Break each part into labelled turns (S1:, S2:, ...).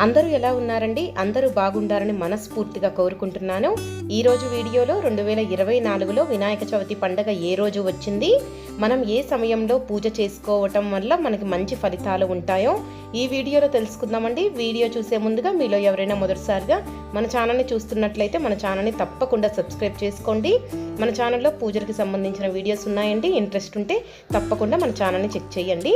S1: అందరూ ఎలా ఉన్నారండి? అందరూ బాగుండాలని మనస్ఫూర్తిగా కోరుకుంటున్నాను. ఈరోజు వీడియోలో రెండు వేల ఇరవై నాలుగులో వినాయక చవితి పండగ ఏ రోజు వచ్చింది? మనం ఏ సమయంలో పూజ చేసుకోవటం వల్ల మనకి మంచి ఫలితాలు ఉంటాయో ఈ వీడియోలో తెలుసుకుందామండి. వీడియో చూసే ముందుగా మీలో ఎవరైనా మొదటిసారిగా మన ఛానల్ని చూస్తున్నట్లయితే మన ఛానల్ని తప్పకుండా సబ్స్క్రైబ్ చేసుకోండి. మన ఛానల్లో పూజలకు సంబంధించిన వీడియోస్ ఉన్నాయండి. ఇంట్రెస్ట్ ఉంటే తప్పకుండా మన ఛానల్ని చెక్ చేయండి.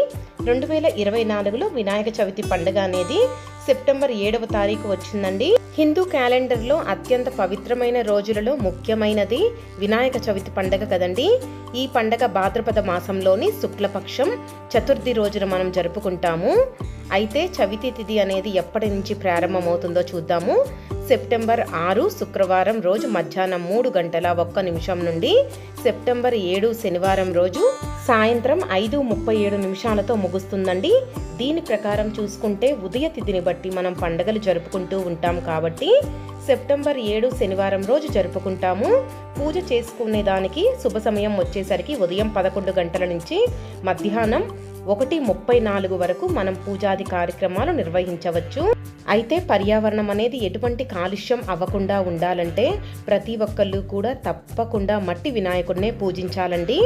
S1: రెండు వేల ఇరవై నాలుగులో వినాయక చవితి పండుగ అనేది సెప్టెంబర్ ఏడవ తారీఖు వచ్చిందండి. హిందూ క్యాలెండర్లో అత్యంత పవిత్రమైన రోజులలో ముఖ్యమైనది వినాయక చవితి పండగ కదండి. ఈ పండగ భాద్రపద మాసంలోని శుక్లపక్షం చతుర్థి రోజున మనం జరుపుకుంటాము. అయితే చవితి తిథి అనేది ఎప్పటి నుంచి ప్రారంభమవుతుందో చూద్దాము. సెప్టెంబర్ ఆరు శుక్రవారం రోజు మధ్యాహ్నం మూడు గంటల ఒక్క నిమిషం నుండి సెప్టెంబర్ ఏడు శనివారం రోజు సాయంత్రం ఐదు ముప్పై ఏడు నిమిషాలతో ముగుస్తుందండి. దీని ప్రకారం చూసుకుంటే ఉదయ తిథిని బట్టి మనం పండగలు జరుపుకుంటూ ఉంటాం కాబట్టి సెప్టెంబర్ ఏడు శనివారం రోజు జరుపుకుంటాము. పూజ చేసుకునే దానికి శుభ సమయం వచ్చేసరికి ఉదయం పదకొండు గంటల నుంచి మధ్యాహ్నం ఒకటి ముప్పై నాలుగు వరకు మనం పూజాది కార్యక్రమాలు నిర్వహించవచ్చు. అయితే పర్యావరణం అనేది ఎటువంటి కాలుష్యం అవ్వకుండా ఉండాలంటే ప్రతి ఒక్కళ్ళు కూడా తప్పకుండా మట్టి వినాయకుడినే పూజించాలండి.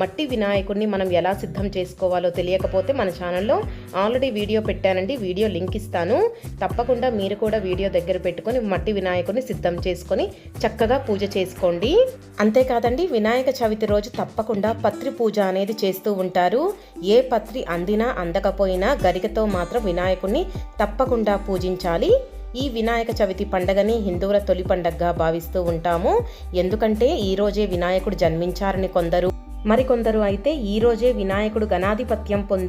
S1: మట్టి వినాయకుడిని మనం ఎలా సిద్ధం చేసుకోవాలో తెలియకపోతే మన ఛానల్లో ఆల్రెడీ వీడియో పెట్టానండి. వీడియో లింక్ ఇస్తాను. తప్పకుండా మీరు కూడా వీడియో దగ్గర పెట్టుకొని మట్టి వినాయకుడిని సిద్ధం చేసుకొని చక్కగా పూజ చేసుకోండి. అంతేకాదండి వినాయక చవితి రోజు తప్పకుండా పత్రి పూజ అనేది చేస్తూ ఉంటారు. ఏ పత్రి అందినా అందకపోయినా గరికతో మాత్రం వినాయకుడిని తప్పకుండా పూజించాలి ఈ వినాయక చవితి పండగని హిందువుల తొలి పండగగా భావిస్తూ ఉంటాము. ఎందుకంటే ఈ రోజే వినాయకుడు జన్మించారని కొందరు. మరికొందరు అయితే ఈ రోజే వినాయకుడు గణాధిపత్యం పొంది